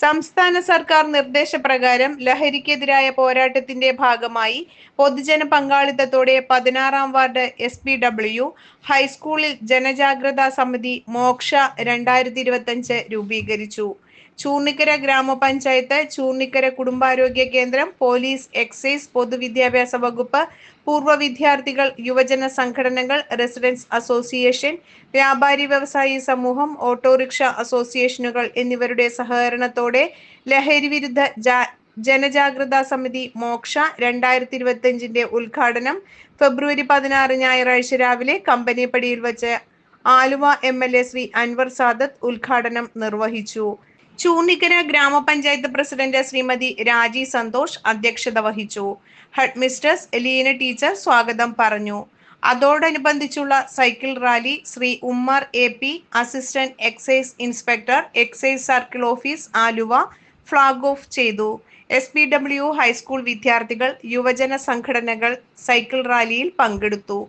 സംസ്ഥാന സർക്കാർ നിർദ്ദേശപ്രകാരം ലഹരിക്കെതിരായ പോരാട്ടത്തിന്റെ ഭാഗമായി പൊതുജന പങ്കാളിത്തത്തോടെ പതിനാറാം വാർഡ് എസ് പി ഡബ്ല്യു ഹൈസ്കൂളിൽ ജനജാഗ്രതാ സമിതി മോക്ഷ രണ്ടായിരത്തി രൂപീകരിച്ചു. ചൂർണിക്കര ഗ്രാമപഞ്ചായത്ത് ചൂർണിക്കര കുടുംബാരോഗ്യ കേന്ദ്രം പോലീസ് എക്സൈസ് പൊതുവിദ്യാഭ്യാസ വകുപ്പ് പൂർവ വിദ്യാർത്ഥികൾ യുവജന സംഘടനകൾ റെസിഡൻസ് അസോസിയേഷൻ വ്യാപാരി വ്യവസായി സമൂഹം ഓട്ടോറിക്ഷ അസോസിയേഷനുകൾ എന്നിവരുടെ സഹകരണത്തോടെ ലഹരി വിരുദ്ധ ജനജാഗ്രതാ സമിതി മോക്ഷ രണ്ടായിരത്തി ഇരുപത്തിയഞ്ചിന്റെ ഉദ്ഘാടനം ഫെബ്രുവരി പതിനാറ് ഞായറാഴ്ച രാവിലെ കമ്പനിപ്പടിയിൽ വച്ച് Aluva M L A Shri Anwar Sadath ഉദ്ഘാടനം നിർവഹിച്ചു. ചൂണിക്കര ഗ്രാമപഞ്ചായത്ത് പ്രസിഡന്റ് ശ്രീമതി രാജി സന്തോഷ് അധ്യക്ഷത വഹിച്ചു. ഹെഡ് മിസ്റ്റേഴ്സ് എലീന ടീച്ചർ സ്വാഗതം പറഞ്ഞു. അതോടനുബന്ധിച്ചുള്ള cycle rally Shri Ummer A P assistant excise inspector excise circle office Aluva flag off ചെയ്തു. S P W high school വിദ്യാർത്ഥികൾ യുവജന സംഘടനകൾ സൈക്കിൾ റാലിയിൽ പങ്കെടുത്തു.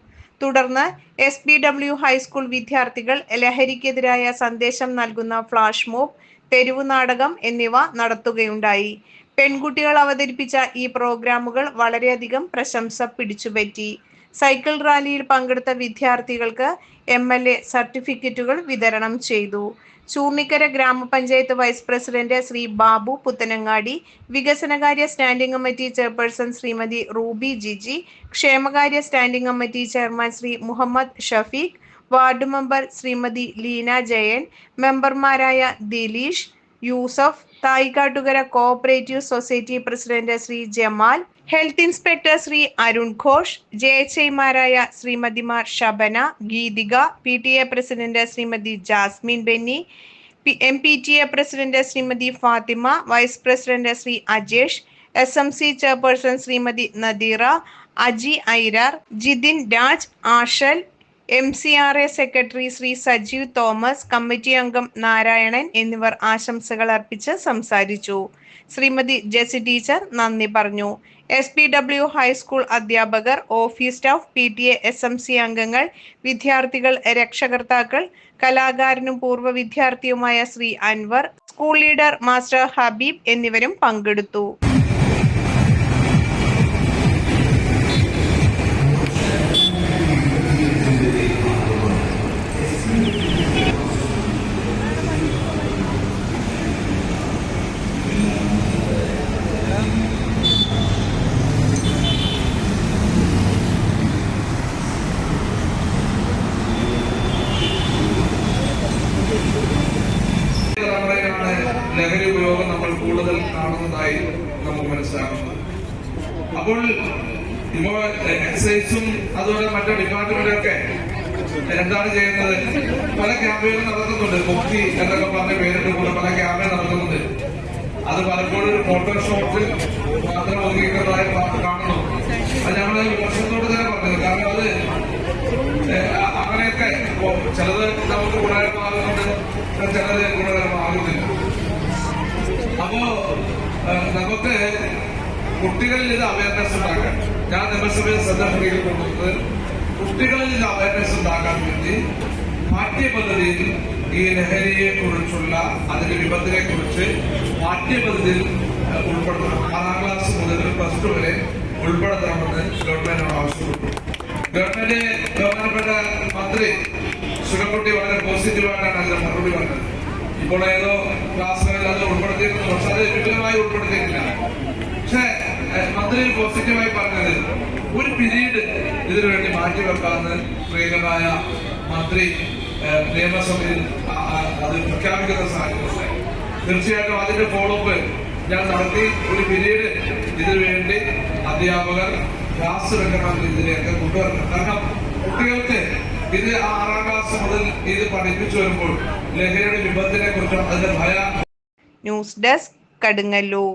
തുടർന്ന് എസ് പി ഡബ്ല്യു ഹൈസ്കൂൾ വിദ്യാർത്ഥികൾ ലഹരിക്കെതിരായ സന്ദേശം നൽകുന്ന ഫ്ലാഷ് മോബ് തെരുവു നാടകം എന്നിവ നടത്തുകയുണ്ടായി. പെൺകുട്ടികൾ അവതരിപ്പിച്ച ഈ പ്രോഗ്രാമുകൾ വളരെയധികം പ്രശംസ പിടിച്ചുപറ്റി. സൈക്കിൾ റാലിയിൽ പങ്കെടുത്ത വിദ്യാർത്ഥികൾക്ക് എം എൽ എ സർട്ടിഫിക്കറ്റുകൾ വിതരണം ചെയ്തു. ചൂർണിക്കര ഗ്രാമപഞ്ചായത്ത് വൈസ് പ്രസിഡന്റ് ശ്രീ ബാബു പുത്തനങ്ങാടി വികസനകാര്യ standing committee chairperson Shrimati Ruby Jiji ക്ഷേമകാര്യ standing committee chairman Shri Muhammad Shafeeq ward member Shrimati Leena Jayan മെമ്പർമാരായ Dileesh Yusuf Thaikkattukara cooperative society president Shri Jamal health inspector Shri Arun Ghosh J H ഐമാരായ ശ്രീമതിമാർ Shabana Geethika P T A president Shrimati Jasmine Benny M P T A president Shrimati Fathima vice president Shri Ajesh S M C chairperson Shrimati Nadeera Aji ഐരാർ Jithin Raj Ashal M C R A secretary Shri Sajeev Thomas committee അംഗം നാരായണൻ എന്നിവർ ആശംസകൾ അർപ്പിച്ച് സംസാരിച്ചു. Shrimati Jessy teacher നന്ദി പറഞ്ഞു. S P W high school അധ്യാപകർ office staff P T A S M C അംഗങ്ങൾ വിദ്യാർത്ഥികൾ രക്ഷകർത്താക്കൾ കലാകാരനും പൂർവ വിദ്യാർത്ഥിയുമായ Shri Anwar school leader master Habeeb എന്നിവരും പങ്കെടുത്തു. ലഹരി ഉപയോഗം നമ്മൾ കൂടുതൽ കാണുന്നതായി നമുക്ക് മനസ്സിലാക്കുന്നത് അപ്പോൾ ഇപ്പോ എക്സൈസും അതുപോലെ മറ്റു ഡിപ്പാർട്ട്മെന്റൊക്കെ എന്താണ് ചെയ്യുന്നത്? പല ക്യാമ്പുകളും നടത്തുന്നുണ്ട് മുക്തി എന്നൊക്കെ പറഞ്ഞ പേരിട്ട് കൂടെ പല ക്യാമ്പുകൾ നടത്തുന്നുണ്ട് അത് പലപ്പോഴും ഒരു ഫോട്ടോഷോപ്പിൽ മാത്രം ഒതുങ്ങിക്കുന്നതായി കാണുന്നു. അത് ഞങ്ങൾ വർഷത്തോട് തന്നെ പറഞ്ഞത്. കാരണം അത് അങ്ങനെയൊക്കെ ചിലത് നമുക്ക് ഗുണകരമാകുന്നുണ്ട് ചിലത് ഗുണകരമാകുന്നില്ല. അപ്പോ നമുക്ക് കുട്ടികളിൽ ഇത് അവയർനെസ് ഉണ്ടാക്കാൻ. ഞാൻ നിയമസഭയിൽ ശ്രദ്ധ കൊണ്ടുവന്നത് കുട്ടികളിൽ ഇത് അവയർനെസ് ഉണ്ടാക്കാൻ വേണ്ടി പാഠ്യപദ്ധതിയിൽ ഈ ലഹരിയെ കുറിച്ചുള്ള അതിന്റെ വിപത്തിനെ കുറിച്ച് പാഠ്യപദ്ധതിയിൽ ഉൾപ്പെടുത്തണം. ആറാം ക്ലാസ് മുതൽ പ്ലസ് ടു വരെ ഉൾപ്പെടുത്തണമെന്ന് ഗവൺമെന്റിനോട് ആവശ്യപ്പെട്ടു. ഗവൺമെന്റ് ബഹുമാനപ്പെട്ട മന്ത്രി സുഖക്കുട്ടി വളരെ പോസിറ്റീവായിട്ടാണ് അതിന് മറുപടി പറഞ്ഞത്. ഇപ്പോൾ ഏതോ ക്ലാസ്സുകളിൽ അത് ഉൾപ്പെടുത്തിയിട്ടുണ്ട് പക്ഷെ അത് വിപുലമായി ഉൾപ്പെടുത്തിയിട്ടില്ല. പക്ഷേ മന്ത്രി പോസിറ്റീവായി പറഞ്ഞത് ഒരു പിരീഡ് ഇതിനു വേണ്ടി മാറ്റി വെക്കാമെന്ന് പ്രിയങ്കരായ മന്ത്രി നിയമസഭയിൽ അത് പ്രഖ്യാപിക്കുന്ന സാഹചര്യമുണ്ടായി തീർച്ചയായിട്ടും അതിന്റെ ഫോളോപ്പ് ഞാൻ നടത്തി. ഒരു പിരീഡ് ഇതിനു വേണ്ടി അധ്യാപകർ ക്ലാസ് വെക്കണം ഇതിലേക്ക് കൊണ്ടുവരണം. കാരണം കുട്ടികൾക്ക് ഇത് ആറാം ക്ലാസ് മുതൽ ഇത് പഠിപ്പിച്ചു വരുമ്പോൾ ലഹരിയുടെ വിപത്തിനെ കുറിച്ചും അതിന്റെ ഭയ ന്യൂസ് ഡെസ്ക് കടുങ്ങല്ലൂർ.